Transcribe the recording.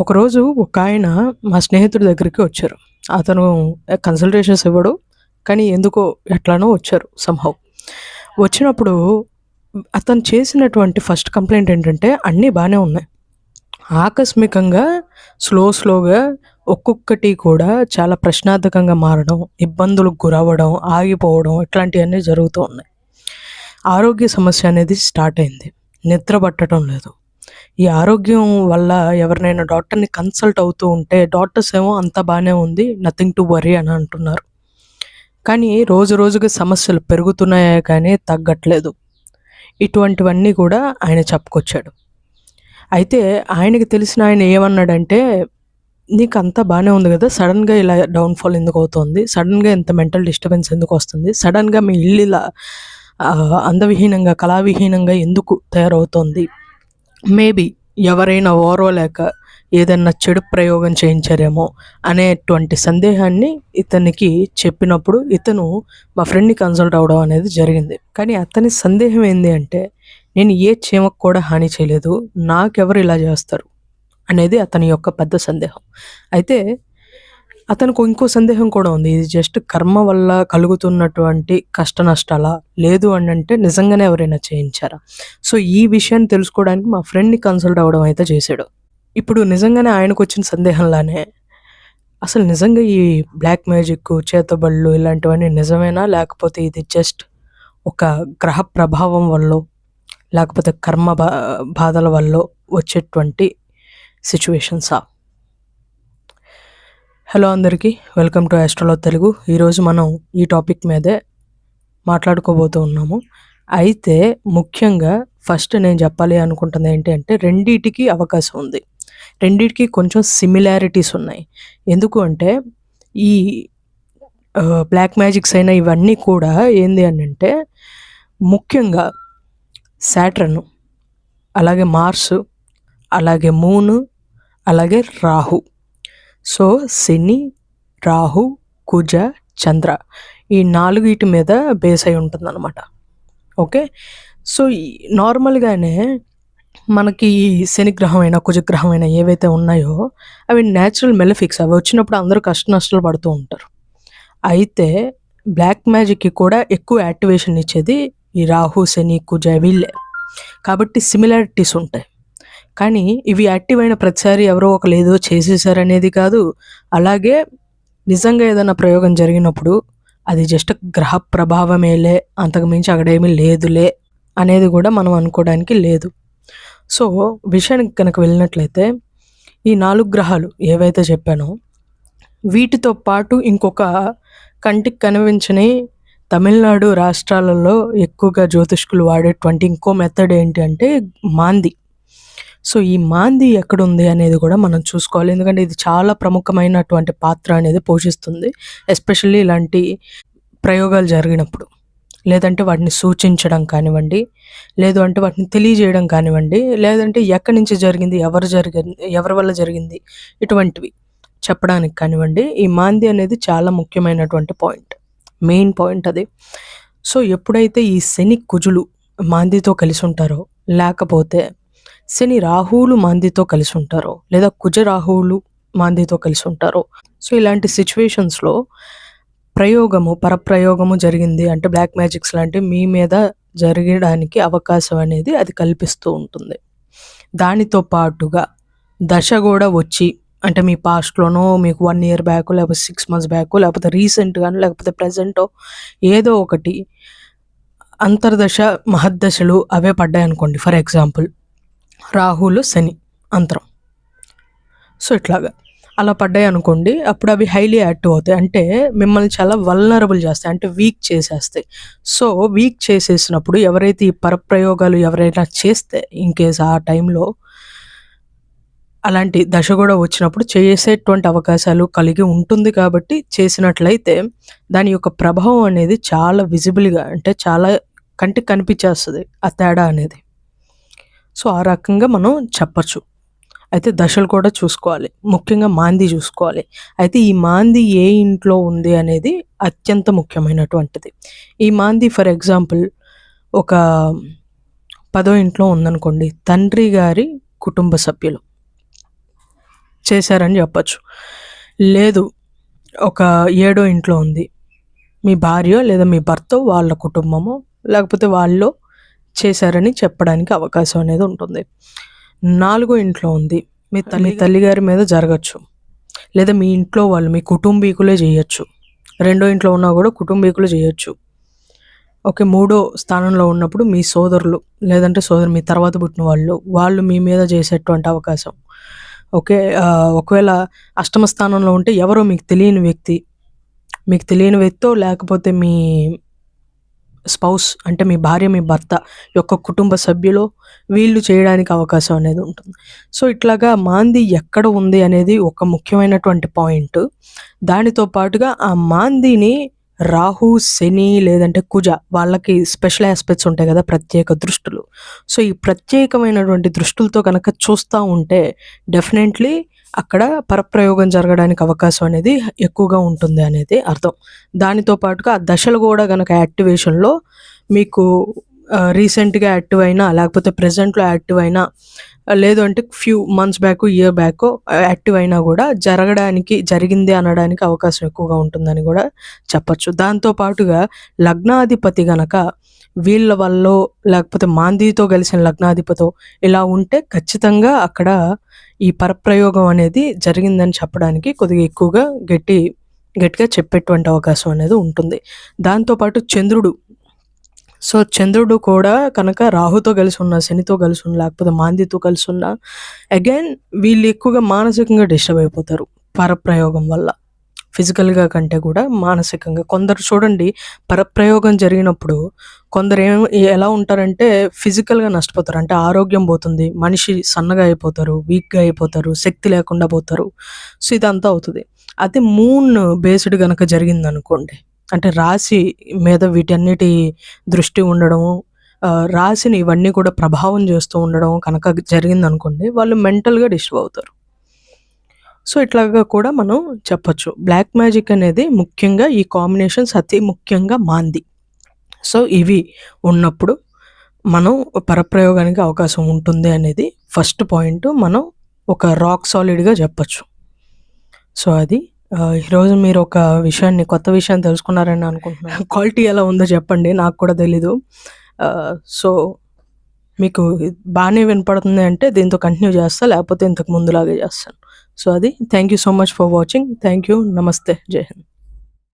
ఒకరోజు ఒక ఆయన మా స్నేహితుడి దగ్గరికి వచ్చారు. అతను కన్సల్టేషన్స్ ఇవ్వడు. కానీ ఎందుకో ఎట్లానో వచ్చారు సంహౌ. వచ్చినప్పుడు అతను చేసినటువంటి ఫస్ట్ కంప్లైంట్ ఏంటంటే అన్నీ బాగానే ఉన్నాయి. ఆకస్మికంగా స్లో స్లోగా ఒక్కొక్కటి కూడా చాలా ప్రశ్నార్థకంగా మారడం, ఇబ్బందులకు గురవ్వడం, ఆగిపోవడం ఇట్లాంటివన్నీ జరుగుతూ ఉన్నాయి. ఆరోగ్య సమస్య అనేది స్టార్ట్ అయింది. నిద్ర పట్టడం లేదు. ఈ ఆరోగ్యం వల్ల ఎవరినైనా డాక్టర్‌ని కన్సల్ట్ అవుతూ ఉంటే డాక్టర్స్ ఏమో అంత బాగానే ఉంది. నథింగ్ టు వర్రీ అని అంటున్నారు. కానీ రోజు రోజుకి సమస్యలు పెరుగుతున్నాయే కానీ తగ్గట్లేదు. ఇటువంటివన్నీ కూడా ఆయన చెప్పుకొచ్చాడు. అయితే ఆయనకి తెలిసిన ఆయన ఏమన్నాడంటే, నీకంత బాగానే ఉంది కదా సడన్గా ఇలా డౌన్‌ఫాల్ ఎందుకు అవుతుంది సడన్గా ఇంత మెంటల్ డిస్టర్బెన్స్ ఎందుకు వస్తుంది సడన్గా మీ ఇల్లు ఇలా అందవిహీనంగా, కళావిహీనంగా ఎందుకు తయారవుతోంది? మేబీ ఎవరైనా ఓర్వలేక ఏదన్నా చెడు ప్రయోగం చేయించారేమో" అనేటువంటి సందేహాన్ని ఇతనికి చెప్పినప్పుడు ఇతను మా ఫ్రెండ్‌ని కన్సల్ట్ అవ్వడం అనేది జరిగింది. కానీ అతని సందేహం ఏంది అంటే, "నేను ఏ చీమకు కూడా హాని చేయలేదు. నాకెవరు ఇలా చేస్తారు అనేది అతని యొక్క పెద్ద సందేహం. అయితే అతనికి ఇంకో సందేహం కూడా ఉంది. ఇది జస్ట్ కర్మ వల్ల కలుగుతున్నటువంటి కష్ట నష్టాలా లేదు అని అంటే నిజంగానే ఎవరైనా చేయించారా? సో, ఈ విషయాన్ని తెలుసుకోవడానికి మా ఫ్రెండ్‌ని కన్సల్ట్ అవ్వడం అయితే చేశాడు. ఇప్పుడు నిజంగానే ఆయనకొచ్చిన సందేహంలానే అసలు నిజంగా ఈ బ్లాక్ మ్యాజిక్ చేతబళ్ళు ఇలాంటివన్నీ నిజమేనా? లేకపోతే ఇది జస్ట్ ఒక గ్రహ ప్రభావం వల్ల లేకపోతే కర్మ బా బాధల వల్ల వచ్చేటువంటి సిచ్యువేషన్సా హలో అందరికీ. Welcome to Astro Telugu. ఈరోజు మనం ఈ టాపిక్ మీదే మాట్లాడుకోబోతూ ఉన్నాము. అయితే ముఖ్యంగా ఫస్ట్ నేను చెప్పాలి అనుకుంటుంది ఏంటి అంటే రెండిటికి అవకాశం ఉంది. రెండిటికి కొంచెం సిమిలారిటీస్ ఉన్నాయి. ఎందుకు అంటే ఈ బ్లాక్ మ్యాజిక్స్ అయిన ఇవన్నీ కూడా ఏంది అంటే ముఖ్యంగా శాట్రన్ అలాగే మార్స్, అలాగే మూను అలాగే రాహు. సో, శని, రాహు, కుజ, చంద్ర ఈ నాలుగిటి మీద బేస్ అయి ఉంటుందన్నమాట. ఓకే. సో, ఈ నార్మల్‌గానే మనకి ఈ శనిగ్రహం అయినా, కుజగ్రహం అయినా ఏవైతే ఉన్నాయో అవి నేచురల్ మెలిఫిక్స్. అవి వచ్చినప్పుడు అందరూ కష్ట నష్టాలు పడుతూ ఉంటారు. అయితే బ్లాక్ మ్యాజిక్‌కి కూడా ఎక్కువ యాక్టివేషన్ ఇచ్చేది ఈ రాహు, శని, కుజ వీళ్ళే. కాబట్టి సిమిలారిటీస్ ఉంటాయి. కానీ ఇవి యాక్టివ్ అయిన ప్రతిసారి ఎవరో ఒకరు ఏదో చేసేసారనేది కాదు. అలాగే నిజంగా ఏదైనా ప్రయోగం జరిగినప్పుడు అది జస్ట్ గ్రహ ప్రభావమేలే అంతకు మించి అక్కడేమీ లేదులే అనేది కూడా మనం అనుకోవడానికి లేదు. సో, విషయానికి కనుక వెళ్ళినట్లయితే ఈ నాలుగు గ్రహాలు ఏవైతే చెప్పానో వీటితో పాటు ఇంకొక కంటికి కనిపించని తమిళనాడు రాష్ట్రాలలో ఎక్కువగా జ్యోతిష్కులు వాడేటువంటి ఇంకో మెథడ్ ఏంటి అంటే మాంది. సో, ఈ మాంది ఎక్కడుంది అనేది కూడా మనం చూసుకోవాలి. ఎందుకంటే ఇది చాలా ప్రముఖమైనటువంటి పాత్ర అనేది పోషిస్తుంది. ఎస్పెషల్లీ ఇలాంటి ప్రయోగాలు జరిగినప్పుడు. లేదంటే వాటిని సూచించడం కానివ్వండి, లేదు అంటే వాటిని తెలియజేయడం కానివ్వండి, లేదంటే ఎక్కడి నుంచి జరిగింది, ఎవరు జరిగింది ఎవరి వల్ల జరిగింది ఇటువంటివి చెప్పడానికి కానివ్వండి. ఈ మాంది అనేది చాలా ముఖ్యమైనటువంటి పాయింట్. మెయిన్ పాయింట్ అది. సో, ఎప్పుడైతే ఈ శని, కుజులు మాందితో కలిసి ఉంటారో, లేకపోతే శని, రాహువులు మాందితో కలిసి ఉంటారో, లేదా కుజ, రాహువులు మాందితో కలిసి ఉంటారో, సో, ఇలాంటి సిచ్యువేషన్స్లో ప్రయోగము, పరప్రయోగము జరిగింది అంటే బ్లాక్ మ్యాజిక్స్ లాంటివి మీ మీద జరగడానికి అవకాశం అనేది అది కల్పిస్తూ ఉంటుంది. దానితో పాటుగా దశ కూడా వచ్చి అంటే మీ పాస్ట్‌లోనో మీకు వన్ ఇయర్ బ్యాక్ లేకపోతే సిక్స్ మంత్స్ బ్యాక్ లేకపోతే రీసెంట్‌గానో, లేకపోతే ప్రజెంటో ఏదో ఒకటి అంతర్దశ, మహద్దశలు అవే పడ్డాయనుకోండి. ఫర్ ఎగ్జాంపుల్ రాహులో శని అంతరం. సో, ఇట్లాగా అలా పడ్డాయి అనుకోండి అప్పుడు అవి హైలీ యాక్టివ్ అవుతాయి. అంటే మిమ్మల్ని చాలా వల్నరబుల్ చేస్తాయి. అంటే వీక్ చేసేస్తాయి. సో, వీక్ చేసేసినప్పుడు ఎవరైతే ఈ పరప్రయోగాలు ఎవరైనా చేస్తే ఇన్‌కేస్ ఆ టైంలో అలాంటి దశ కూడా వచ్చినప్పుడు చేసేటువంటి అవకాశాలు కలిగి ఉంటుంది కాబట్టి చేసినట్లయితే దాని యొక్క ప్రభావం అనేది చాలా విజిబుల్‌గా అంటే చాలా కంటికి కనిపించేస్తుంది ఆ తేడా అనేది. సో, ఆ రకంగా మనం చెప్పచ్చు అయితే దశలు కూడా చూసుకోవాలి. ముఖ్యంగా మాంది చూసుకోవాలి. అయితే ఈ మాంది ఏ ఇంట్లో ఉంది అనేది అత్యంత ముఖ్యమైనటువంటిది. ఈ మాంది ఫర్ ఎగ్జాంపుల్ ఒక పదో ఇంట్లో ఉందనుకోండి. తండ్రి గారి కుటుంబ సభ్యులు. చేశారని చెప్పచ్చు లేదు ఒక ఏడో ఇంట్లో ఉంది మీ భార్య లేదా మీ భర్త వాళ్ళ కుటుంబము లేకపోతే వాళ్ళు చేశారని చెప్పడానికి అవకాశం అనేది ఉంటుంది. నాలుగో ఇంట్లో ఉంది. మీ తల్లి తల్లిగారి మీద జరగచ్చు. లేదా మీ ఇంట్లో వాళ్ళు మీ కుటుంబీకులే చేయొచ్చు. రెండో ఇంట్లో ఉన్నా కూడా కుటుంబీకులు చేయొచ్చు. ఓకే మూడో స్థానంలో ఉన్నప్పుడు మీ సోదరులు లేదంటే సోదరు మీ తర్వాత పుట్టిన వాళ్ళు వాళ్ళు మీ మీద చేసేటువంటి అవకాశం. ఓకే ఒకవేళ అష్టమ స్థానంలో ఉంటే ఎవరో మీకు తెలియని వ్యక్తి మీకు తెలియని వ్యక్తో లేకపోతే మీ స్పౌస్ అంటే మీ భార్య మీ భర్త యొక్క కుటుంబ సభ్యులు వీళ్ళు చేయడానికి అవకాశం అనేది ఉంటుంది. సో ఇట్లాగా మాంది ఎక్కడ ఉంది అనేది ఒక ముఖ్యమైనటువంటి పాయింట్. దానితో పాటుగా ఆ మాందిని రాహు శని లేదంటే కుజ వాళ్ళకి స్పెషల్ ఆస్పెక్ట్స్ ఉంటాయి కదా ప్రత్యేక దృష్టులు. సో ఈ ప్రత్యేకమైనటువంటి దృష్టులతో కనుక చూస్తూ ఉంటే డెఫినెట్లీ అక్కడ పరప్రయోగం జరగడానికి అవకాశం అనేది ఎక్కువగా ఉంటుంది అనేది అర్థం. దానితో పాటుగా ఆ దశలు కూడా కనుక యాక్టివేషన్లో మీకు రీసెంట్గా యాక్టివ్ అయినా లేకపోతే ప్రజెంట్లో యాక్టివ్ అయినా లేదు అంటే few months back year back active అయినా కూడా జరగడానికి జరిగింది అనడానికి అవకాశం ఎక్కువగా ఉంటుందని కూడా చెప్పచ్చు. దాంతో పాటుగా లగ్నాధిపతి గనక వీళ్ళ వల్ల లేకపోతే మాందీతో కలిసిన లగ్నాధిపతో ఇలా ఉంటే ఖచ్చితంగా అక్కడ ఈ పరప్రయోగం అనేది జరిగిందని చెప్పడానికి కొద్దిగా ఎక్కువగా గట్టి గట్టిగా చెప్పేటువంటి అవకాశం అనేది ఉంటుంది. దాంతోపాటు చంద్రుడు. సో చంద్రుడు కూడా కనుక రాహుతో కలిసి ఉన్న శనితో కలిసి ఉన్న లేకపోతే మాందితో కలిసి ఉన్న అగైన్ వీళ్ళు ఎక్కువగా మానసికంగా డిస్టర్బ్ అయిపోతారు పరప్రయోగం వల్ల. ఫిజికల్గా కంటే కూడా మానసికంగా కొందరు చూడండి పరప్రయోగం జరిగినప్పుడు కొందరు ఏం ఎలా ఉంటారంటే ఫిజికల్గా నష్టపోతారు. అంటే ఆరోగ్యం పోతుంది మనిషి సన్నగా అయిపోతారు వీక్గా అయిపోతారు శక్తి లేకుండా పోతారు. సో ఇదంతా అవుతుంది. అదే మూన్ బేస్డ్ కనుక జరిగింది అనుకోండి అంటే రాశి మీద వీటన్నిటి దృష్టి ఉండడము రాశిని ఇవన్నీ కూడా ప్రభావం చేస్తూ ఉండడం కనుక జరిగిందనుకోండి వాళ్ళు మెంటల్గా డిస్టర్బ్ అవుతారు. సో ఇట్లాగా కూడా మనం చెప్పచ్చు. బ్లాక్ మ్యాజిక్ అనేది ముఖ్యంగా ఈ కాంబినేషన్స్ అతి ముఖ్యంగా మాంది. సో ఇవి ఉన్నప్పుడు మనం పరప్రయోగానికి అవకాశం ఉంటుంది అనేది ఫస్ట్ పాయింట్ మనం ఒక రాక్ సాలిడ్గా చెప్పచ్చు. సో అది ఈరోజు మీరు ఒక విషయాన్ని కొత్త విషయాన్ని తెలుసుకున్నారని అనుకుంటున్నాను. క్వాలిటీ ఎలా ఉందో చెప్పండి నాకు కూడా తెలీదు. సో మీకు బాగానే వినపడుతుంది అంటే దీంతో కంటిన్యూ చేస్తా లేకపోతే ఇంతకు ముందులాగే చేస్తాను. సో అది thank you so much for watching thank you నమస్తే జై హింద్